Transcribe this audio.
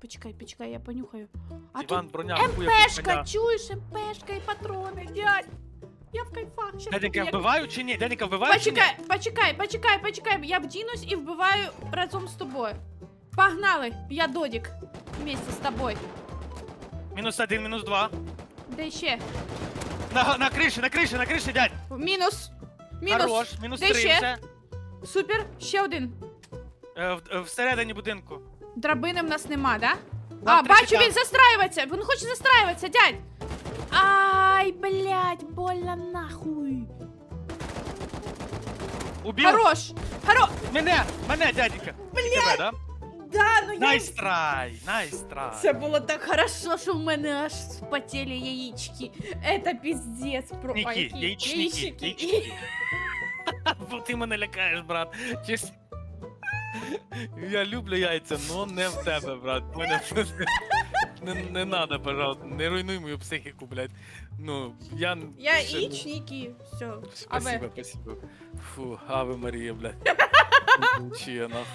Почекай, почекай, я понюхаю. А Іван, тут броня, МПшка, чуєш, МПшка і патрони, дядь. Я в кайфах. Щас тобі як- вбиваю чи ні? Дяденька вбиваю чи? Почекай, почекай, почекай, почекай. Я вдінусь і вбиваю разом з тобою. Погнали, я Додік. Вместе з тобою. Мінус один, мінус два. Де ще? На, на криші, на криші, на криші, дядь. Мінус. Мінус. Хорош, мінус Де три ще? все. Супер, ще один. Е, в- е, всередині будинку. Драбини в нас нема, да? Нам а, треба бачу, там. він застраюється. Він хоче застраюватися, дядь. Ай, блядь, больно нахуй. Убив? Хорош. Хоро... Мене, мене, дяденька. Тебе, да? Да, ну я... Найс трай, найс трай. Це було так хорошо, що в мене аж спотели яєчки. Это пиздец. Про... Ніки, Ай, які- яєчники, яєчники. Бо ти мене лякаєш, брат. Чесно. Я люблю яйця, но не в тебе, брат. Поняв? не, не надо, пожалуйста, не руйнуй мою психіку, блядь. Ну, я... ще- Нікі, Все. Спасибо, спасибо. Фу, Аве Марія, блядь. Чи я нахуй.